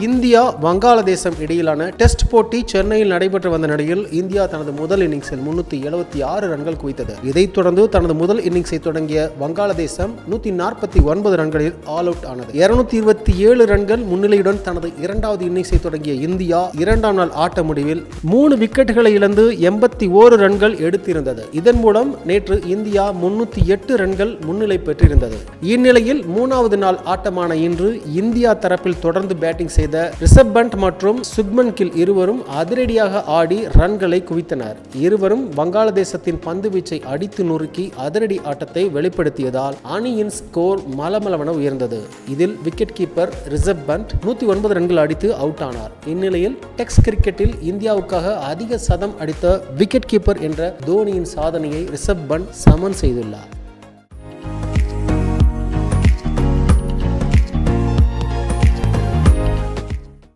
India வங்காளதேசம் இடையிலான test போட்டி சென்னையில் நடைபெற்று வந்த நிலையில் இந்தியா தனது முதல் இன்னிங்ஸில் முன்னூற்றி எழுபத்தி ஆறு ரன்கள் குவித்தது. இதைத் தொடர்ந்து தனது முதல் இன்னிங்ஸை தொடங்கிய வங்காளதேசம் நூற்றி நாற்பத்தி ஒன்பது ரன்களில் ஆல் அவுட் ஆனது. இருநூத்தி இருபத்தி ஏழு ரன்கள் முன்னிலையுடன் தனது இரண்டாவது இன்னிங்ஸை தொடங்கிய இந்தியா இரண்டாம் நாள் ஆட்ட முடிவில் மூணு விக்கெட்டுகளை இழந்து எண்பத்தி ஓரு ரன்கள் எடுத்திருந்தது. இதன் மூலம் நேற்று இந்தியா முன்னூத்தி எட்டு ரன்கள் முன்னிலை பெற்றிருந்தது. இந்நிலையில் மூணாவது நாள் ஆட்டமான இன்று இந்தியா தரப்பில் தொடர்ந்து பேட்டிங் செய்த ரிஷப் பண்ட் மற்றும் சுக்மன் கில் இருவரும் அதிரடியாக ஆடி ரன்களை குவித்தனர். இருவரும் வங்காளதேசத்தின் பந்து வீச்சை அடித்து நொறுக்கி அதிரடி ஆட்டத்தை வெளிப்படுத்தியதால் அணியின் ஸ்கோர் மலமளவென உயர்ந்தது. இதில் விக்கெட் கீப்பர் ரிஷப் பண்ட் நூத்தி ஒன்பது ரன்கள் அடித்து அவுட் ஆனார். இந்நிலையில் டெக்ஸ் கிரிக்கெட்டில் இந்தியாவுக்காக அதிக சதம் அடித்த விக்கெட் கீப்பர் என்ற தோனியின் சாதனையை ரிஷப் பண்ட் சமன் செய்துள்ளார்.